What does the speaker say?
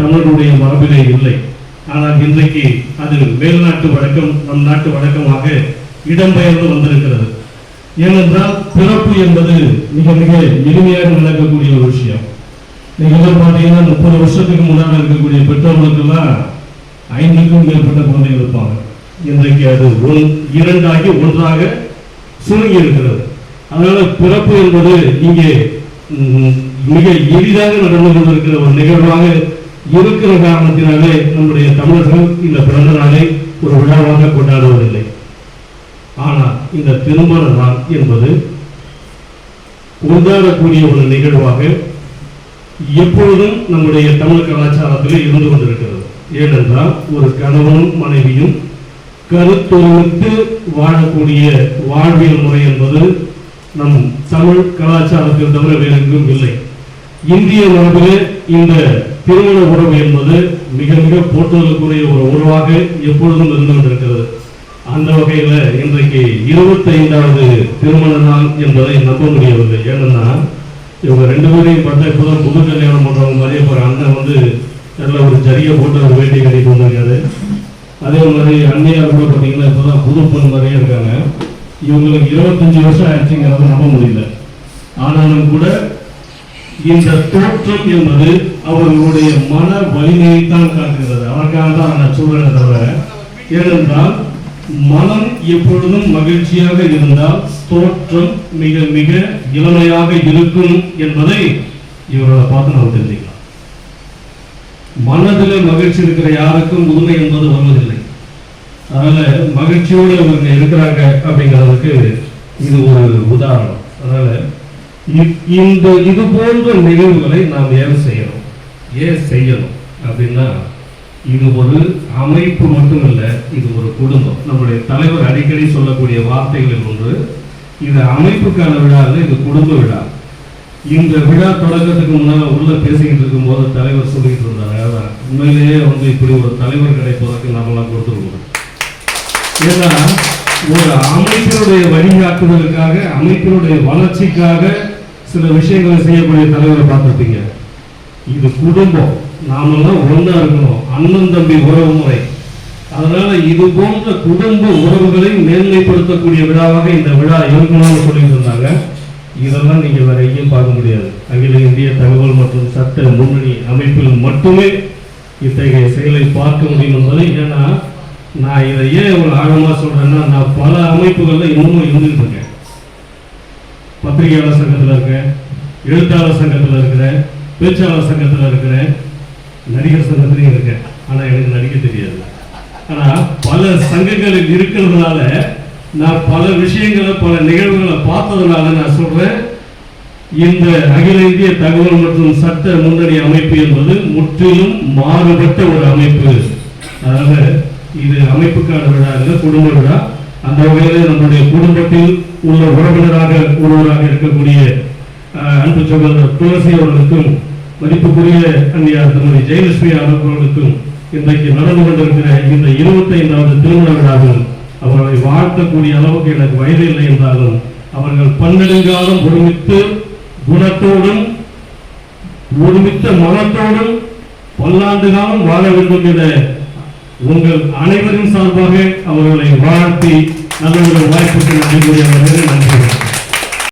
தமிழருடைய மரபிலே இல்லை. ஆனால் இன்றைக்கு அது மேல்நாட்டு வழக்கம் நம் நாட்டு வழக்கமாக இடம்பெயர்ந்து வந்திருக்கிறது. ஏனென்றால் பிறப்பு என்பது மிக மிக எளிமையாக நடக்கக்கூடிய ஒரு விஷயம். நீங்கள் பார்த்தீங்கன்னா முப்பது வருஷத்துக்கு முன்னால் இருக்கக்கூடிய பெற்றோர்களுக்கெல்லாம் ஐந்துக்கும் மேற்பட்ட குழந்தைகள் இருப்பாங்க. இன்றைக்கு அது ஒன் இரண்டாகி ஒன்றாக சுருங்கி இருக்கிறது. அதனால பிறப்பு என்பது இங்கே மிக எளிதாக நடந்து கொண்டிருக்கிற ஒரு நிகழ்வாக இருக்கிற காரணத்தினாலே நம்முடைய தமிழர்கள் இந்த பிறந்த நாளை ஒரு விழாவாக கொண்டாடுவதில்லை. ஆனால் இந்த திருமண நாள் என்பது கொண்டாடக்கூடிய ஒரு நிகழ்வாக எப்பொழுதும் நம்முடைய தமிழ் கலாச்சாரத்தில் இருந்து கொண்டிருக்கிறது. ஏனென்றால் ஒரு கணவனும் மனைவியும் கருத்தொருமித்து வாழக்கூடிய வாழ்வியல் முறை என்பது நம் தமிழ் கலாச்சாரத்தில் தவிர வேறு எங்கும் இல்லை. இந்திய நாட்டிலே இந்த திருமண உறவு என்பது மிக மிக போற்றுதலுக்குரிய ஒரு உறவாக எப்பொழுதும் இருந்து கொண்டிருக்கிறது. அந்த வகையில் இன்றைக்கு இருபத்தைந்தாவது திருமண நாள் என்பதை நம்ப முடியவில்லை. ஏன்னா இவங்க ரெண்டு பேரையும் பார்த்தா இப்போதான் புது கல்யாணம் பண்ணுறவங்க மாதிரியே ஒரு அண்ணன் வந்து நல்ல ஒரு ஜரியை போட்டு ஒரு வேட்டி கட்டிட்டு வந்திருக்காரு. அதே மாதிரி அண்ணியார் கூட பார்த்தீங்கன்னா இப்போதான் புது பொண்ணு மாதிரியே இருக்காங்க. இவங்களுக்கு இருபத்தஞ்சி வருஷம் ஆயிடுச்சுங்கிறத நம்ப முடியல. ஆனாலும் கூட இந்த தோற்றம் என்பது அவர்களுடைய மன வலிமையை தான் காட்டுகிறது. அவருக்காக தான் நான் சொல்றேன் தவிர ஏனென்றால் மனம் எப்பொழுதும் மகிழ்ச்சியாக இருந்தால் தோற்றம் மிக மிக இளமையாக இருக்கும் என்பதை இவர்களை பார்த்து நாம் தெரிஞ்சுக்கலாம். மனதில் மகிழ்ச்சி இருக்கிற யாருக்கும் முதுமை என்பது வருவதில்லை. அதனால மகிழ்ச்சியோடு இவங்க இருக்கிறாங்க அப்படிங்கிறதுக்கு இது ஒரு உதாரணம். அதனால இந்த இது போன்ற நிகழ்வுகளை நாம் ஏன் செய்யணும்? ஏன் செய்யணும்? அப்படின்னா இது ஒரு அமைப்பு மட்டும் இல்லை இது ஒரு குடும்பம். நம்முடைய தலைவர் அடிக்கடி சொல்லக்கூடிய வார்த்தைகளில் ஒன்று இது அமைப்புக்கான விழா இல்லை இது குடும்ப விழா. இந்த விழா தொடக்கத்துக்கு முன்னால் உள்ள பேசிக்கிட்டு இருக்கும்போது தலைவர் சொல்லிட்டு இருந்தாங்க அதான் உண்மையிலேயே வந்து இப்படி ஒரு தலைவர் கிடைப்பதற்கு நாமெல்லாம் கொடுத்துருக்கோம் ஏன்னா ஒரு அமைப்பினுடைய வழிகாட்டுதலுக்காக அமைப்பினுடைய வளர்ச்சிக்காக சில விஷயங்களை செய்யக்கூடிய தலைவரை பார்த்துருப்பீங்க. இது குடும்பம். நாமெல்லாம் ஒன்றா இருக்கணும். அண்ணன் தம்பி உறவு முறை. அதனால இது போன்ற குடும்ப உறவுகளை மேன்மைப்படுத்தக்கூடிய விழாவாக இந்த விழா இருக்கணும்னு சொல்லிட்டு இருந்தாங்க. இதெல்லாம் நீங்கள் வேற எங்கேயும் பார்க்க முடியாது. அகில இந்திய தகவல் மற்றும் சட்ட முன்னணி அமைப்பில் மட்டுமே இத்தகைய செயலை பார்க்க முடியும் என்பதை ஏன்னா நான் இதை ஏன் இவ்வளவு ஆழமாக சொல்கிறேன்னா நான் பல அமைப்புகளில் இன்னமும் இருந்துட்டு இருக்கேன். பத்திரிகையாளர் சங்கத்தில் இருக்கேன் எழுத்தாளர் சங்கத்தில் இருக்கிறேன் பேச்சாளர் சங்கத்தில் இருக்கிறேன் நடிகர் சங்கத்திலையும் இருக்கேன். ஆனால் எனக்கு நடிக்க தெரியாது. ஆனால் பல சங்கங்களில் இருக்கிறதுனால நான் பல விஷயங்களை பல நிகழ்வுகளை பார்த்ததுனால நான் சொல்கிறேன் இந்த அகில இந்திய தகவல் மற்றும் சட்ட முன்னணி அமைப்பு என்பது முற்றிலும் மாறுபட்ட ஒரு அமைப்பு. அதனால இது அமைப்புக்கான விழா இல்லை குடும்ப விழா. அந்த வகையில் நம்முடைய குடும்பத்தில் உள்ள உறவினராக ஒருவராக இருக்கக்கூடிய அன்பு சகோதரர் துளசி அவர்களுக்கும் மதிப்புக்குரிய அன்னியார் திருமதி ஜெயலட்சுமி அவர்களுக்கும் இன்றைக்கு நடந்து கொண்டிருக்கிற இந்த இருபத்தைந்தாவது திருமண விழாவில் அவர்களை வாழ்த்தக்கூடிய அளவுக்கு எனக்கு வயது இல்லை என்றாலும் அவர்கள் பன்னெடுங்காலம் ஒருமித்து குணத்தோடும் ஒருமித்த மனத்தோடும் பல்லாண்டு காலம் வாழ வேண்டும் என உங்கள் அனைவரின் சார்பாக அவர்களை வாழ்த்தி நல்ல ஒரு வாய்ப்புக்கு நன்றி கூறியவர்கள் நன்றி